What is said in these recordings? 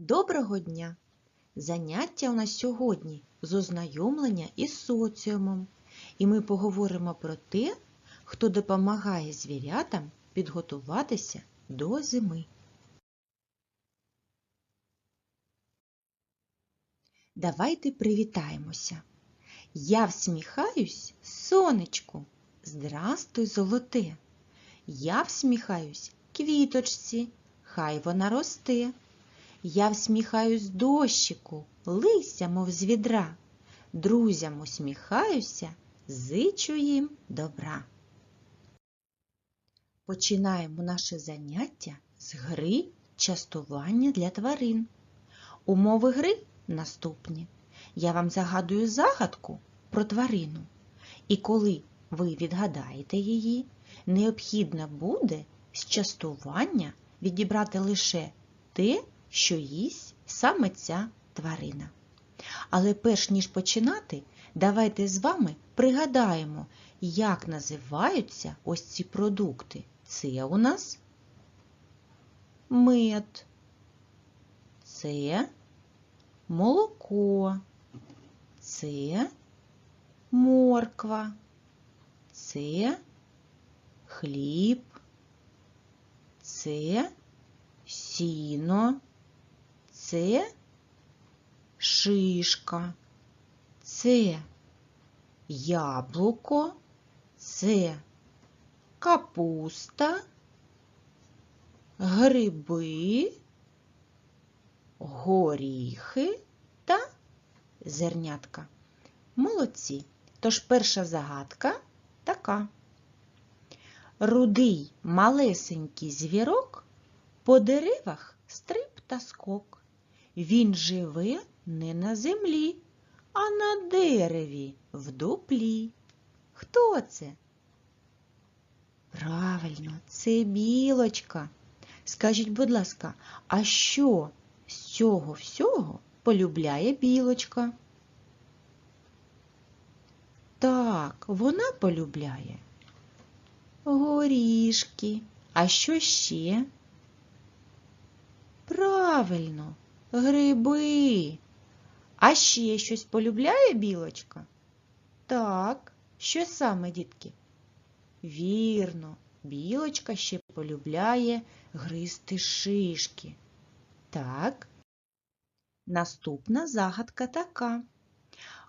Доброго дня! Заняття у нас сьогодні з ознайомлення із соціумом, і ми поговоримо про те, хто допомагає звірятам підготуватися до зими. Давайте привітаємося. Я всміхаюсь сонечку. Здрастуй, золоте. Я всміхаюсь квіточці, хай вона росте. Я всміхаюсь дощику, лися, мов з відра. Друзям усміхаюся, зичу їм добра. Починаємо наше заняття з гри частування для тварин. Умови гри наступні. Я вам загадую загадку про тварину. І коли ви відгадаєте її, необхідно буде з частування відібрати лише те, що їсть саме ця тварина. Але перш ніж починати, давайте з вами пригадаємо, як називаються ось ці продукти. Це у нас мед, це молоко, це морква, це хліб, це сіно, це шишка, це яблуко, це капуста, гриби, горіхи та зернятка. Молодці. Тож перша загадка така. Рудий малесенький звірок по деревах стрип та скок. Він живе не на землі, а на дереві в дуплі. Хто це? Правильно, це білочка. Скажіть, будь ласка, а що з цього всього полюбляє білочка? Так, вона полюбляє горішки. А що ще? Правильно, гриби. А ще щось полюбляє білочка? Так, що саме, дітки? Вірно, білочка ще полюбляє гризти шишки. Так. Наступна загадка така.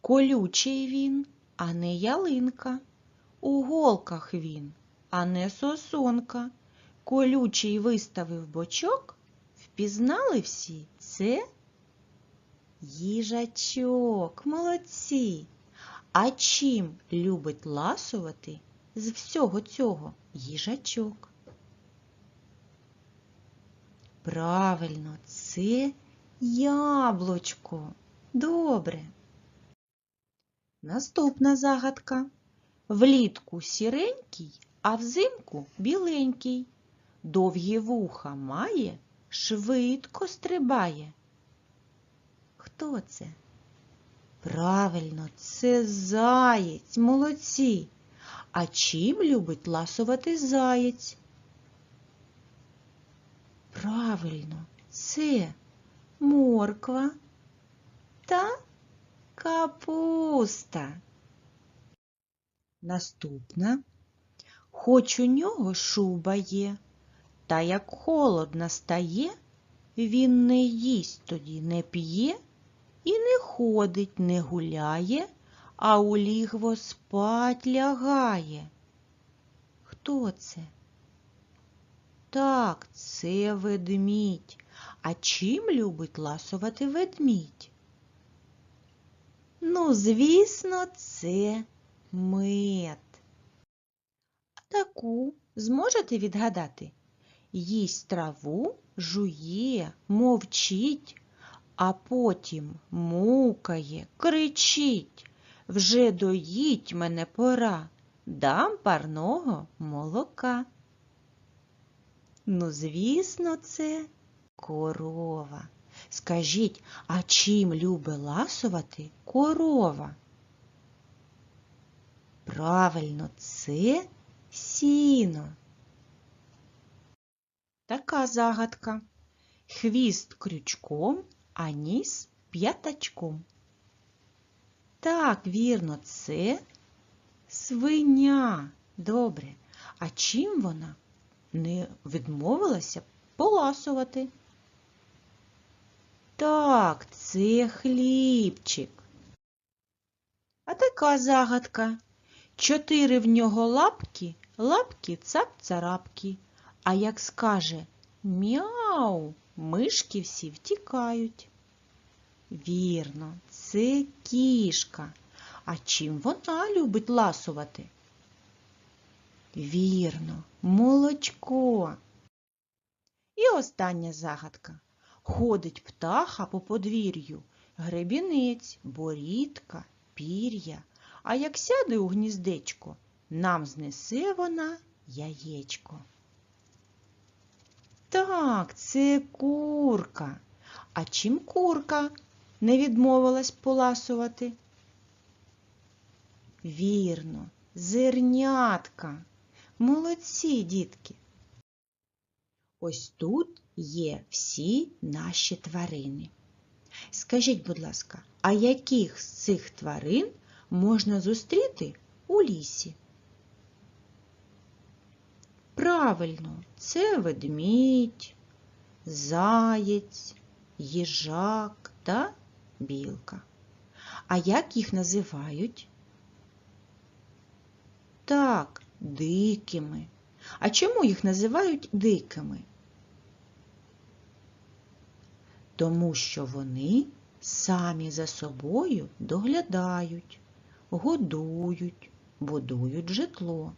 Колючий він, а не ялинка. У голках він, а не сосонка. Колючий виставив бочок. Впізнали всі це? Їжачок, молодці. А чим любить ласувати з всього цього їжачок? Правильно, це яблучко. Добре. Наступна загадка. Влітку сіренький, а взимку біленький. Довгі вуха має, швидко стрибає. Хто це? Правильно, це заєць, молодці. А чим любить ласувати заєць? Правильно, це морква та капуста. Наступна. Хоч у нього шуба є, та як холодно стає, він не їсть тоді, не п'є і не ходить, не гуляє, а у лігво спать лягає. Хто це? Так, це ведмідь. А чим любить ласувати ведмідь? Ну, звісно, це мед. А Таку зможете відгадати? Їсть траву, жує, мовчить, а потім мукає, кричить. Вже доїть мене пора, дам парного молока. Ну, звісно, це корова. Скажіть, а чим любить ласувати корова? Правильно, це сіно. Така загадка. хвіст крючком, а ніс п'ятачком. Так, вірно, це свиня. Добре. А чим вона не відмовилася поласувати? Так, це хлібчик. А така загадка. Чотири в нього лапки, лапки цап-царапки. А як скаже мяу, мишки всі втікають. Вірно, це кішка. А чим вона любить ласувати? Вірно, молочко. І остання загадка. Ходить птаха по подвір'ю, гребінець, борідка, пір'я. А як сяде у гніздечко, нам знесе вона яєчко. Так, це курка. А чим курка не відмовилась поласувати? Вірно, зернятка. Молодці, дітки. Ось тут є всі наші тварини. Скажіть, будь ласка, а яких з цих тварин можна зустріти у лісі? Правильно, це ведмідь, заєць, їжак та білка. А як їх називають? Так, дикими. А чому їх називають дикими? Тому що вони самі за собою доглядають, годують, будують житло.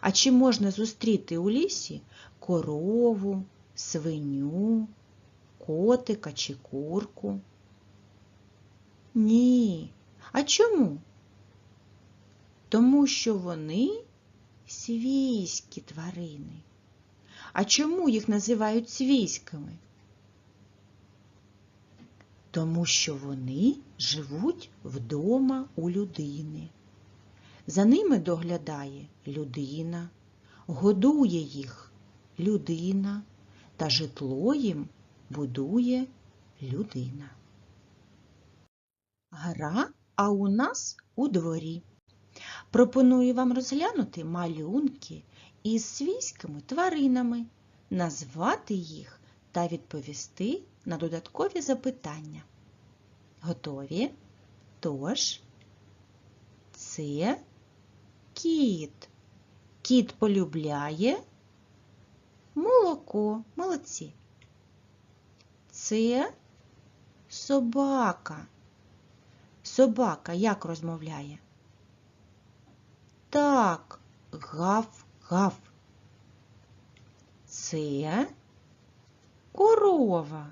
А чи можна зустріти у лісі корову, свиню, котика чи курку? Ні. А чому? Тому що вони свійські тварини. А чому їх називають свійськими? Тому що вони живуть вдома у людини. За ними доглядає людина, годує їх людина та житло їм будує людина. Гра, а у нас у дворі. Пропоную вам розглянути малюнки із свійськими тваринами, назвати їх та відповісти на додаткові запитання. Готові? Тож, це кіт. Кіт полюбляє молоко. Молодці. Це собака. Собака як розмовляє? Так, гав-гав. Це корова.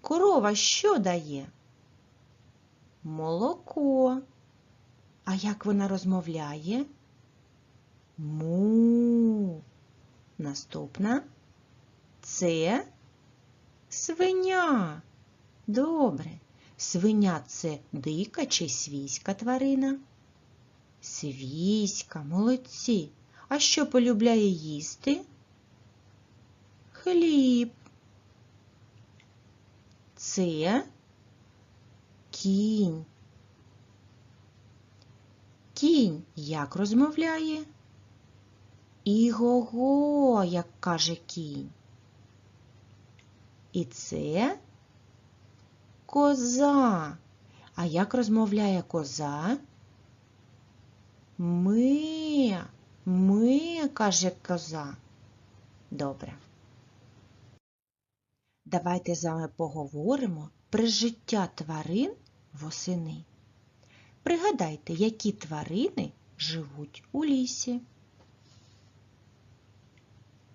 Корова що дає? Молоко. А як вона розмовляє? Му. Наступна це свиня. Добре. Свиня це дика чи свійська тварина? Свійська, молодці. А що полюбляє їсти? Хліб. Це кінь. Кінь як розмовляє? Іго-го, як каже кінь. І це коза. А як розмовляє коза? Ми, ми, каже коза. Добре. Давайте з вами поговоримо про життя тварин восени. Пригадайте, які тварини живуть у лісі.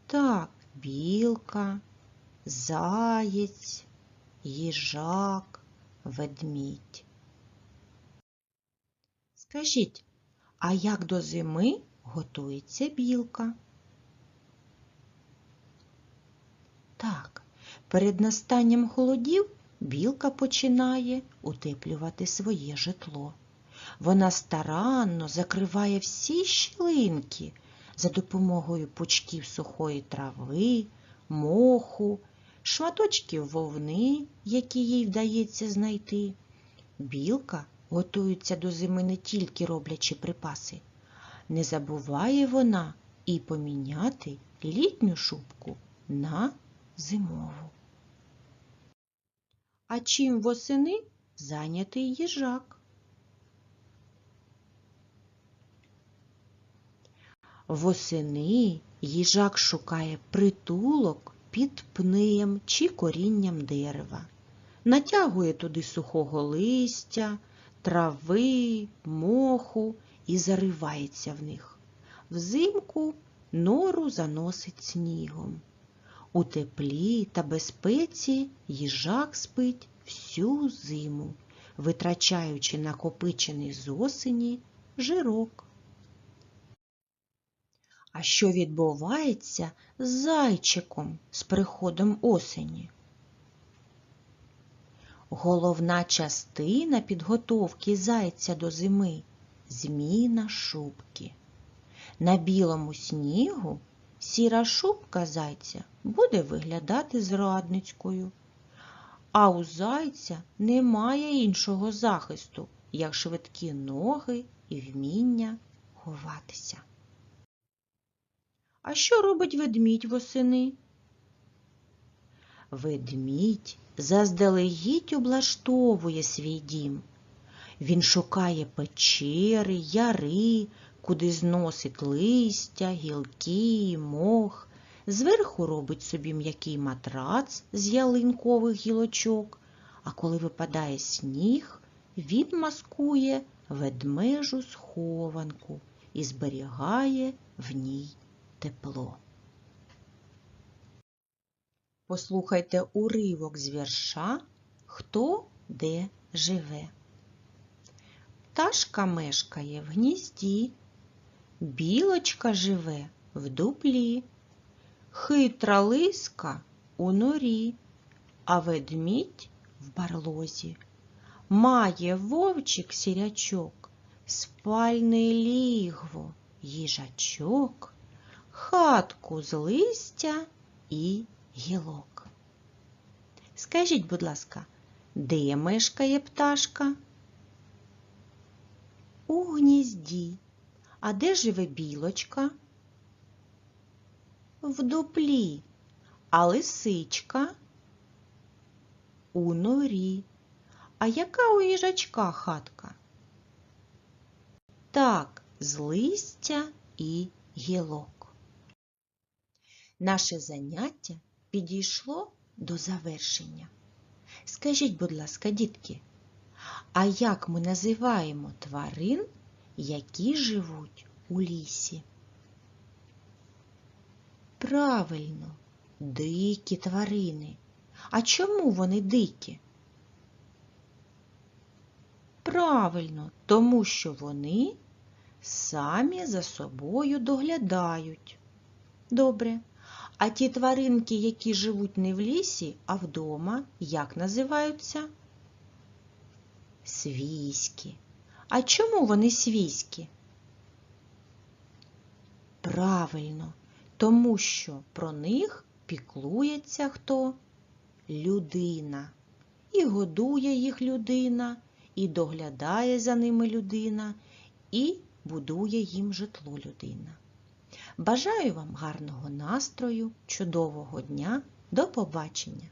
Так, білка, заєць, їжак, ведмідь. Скажіть, а як до зими готується білка? Так, перед настанням холодів білка починає утеплювати своє житло. Вона старанно закриває всі щілинки за допомогою пучків сухої трави, моху шматочки вовни, які їй вдається знайти. Білка готується до зими не тільки роблячи припаси. Не забуває вона і поміняти літню шубку на зимову. А чим восени зайнятий їжак? Восени їжак шукає притулок під пнем чи корінням дерева, натягує туди сухого листя, трави, моху і заривається в них. Взимку нору заносить снігом. У теплі та безпеці їжак спить всю зиму, витрачаючи накопичений з осені жирок. А що відбувається з зайчиком з приходом осені? Головна частина підготовки зайця до зими зміна шубки. На білому снігу сіра шубка зайця буде виглядати зрадницькою, а у зайця немає іншого захисту, як швидкі ноги і вміння ховатися. А що робить ведмідь восени? Ведмідь заздалегідь облаштовує свій дім. Він шукає печери, яри, куди зносить листя, гілки, мох. Зверху робить собі м'який матрац з ялинкових гілочок, а коли випадає сніг, він маскує ведмежу схованку і зберігає в ній тепло. Послухайте уривок з вірша Хто де живе. Пташка мешкає в гнізді, білочка живе в дуплі, хитра лиска у норі, а ведмідь в барлозі. Має вовчик сірячок, спальне лігво, їжачок, хатку з листя і гілок. Скажіть, будь ласка, де мешкає пташка? У гнізді. А де живе білочка? В дуплі. А лисичка? У норі. А яка у їжачка хатка? Так, з листя і гілок. Наше заняття підійшло до завершення. Скажіть, будь ласка, дітки, а як ми називаємо тварин, які живуть у лісі? Правильно, дикі тварини. А чому вони дикі? Правильно, тому що вони самі за собою доглядають. Добре. А ті тваринки, які живуть не в лісі, а вдома, як називаються? Свійські. А чому вони свійські? Правильно, тому що про них піклується хто? Людина. І годує їх людина, і доглядає за ними людина, і будує їм житло людина. Бажаю вам гарного настрою, чудового дня, до побачення!